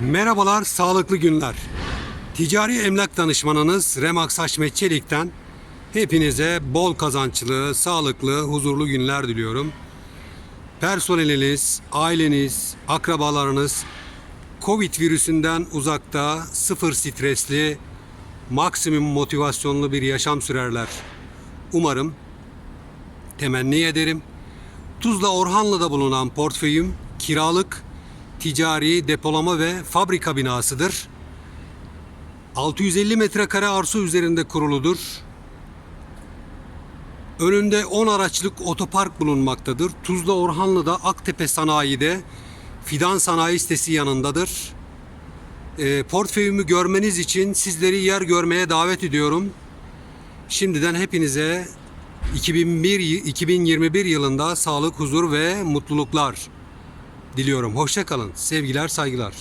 Merhabalar, sağlıklı günler. Ticari emlak danışmanınız Remax Haşmet Çelik'ten hepinize bol kazançlı, sağlıklı, huzurlu günler diliyorum. Personeliniz, aileniz, akrabalarınız Covid virüsünden uzakta, sıfır stresli, maksimum motivasyonlu bir yaşam sürerler. Umarım, temenni ederim. Tuzla Orhanlı'da bulunan portföyüm kiralık, ticari, depolama ve fabrika binasıdır. 650 metrekare arsa üzerinde kuruludur. Önünde 10 araçlık otopark bulunmaktadır. Tuzla Orhanlı'da Aktepe Sanayi'de Fidan Sanayi sitesi yanındadır. E, portföyümü görmeniz için sizleri yer görmeye davet ediyorum. Şimdiden hepinize 2001 y- 2021 yılında sağlık, huzur ve mutluluklar diliyorum. Hoşça kalın. Sevgiler, saygılar.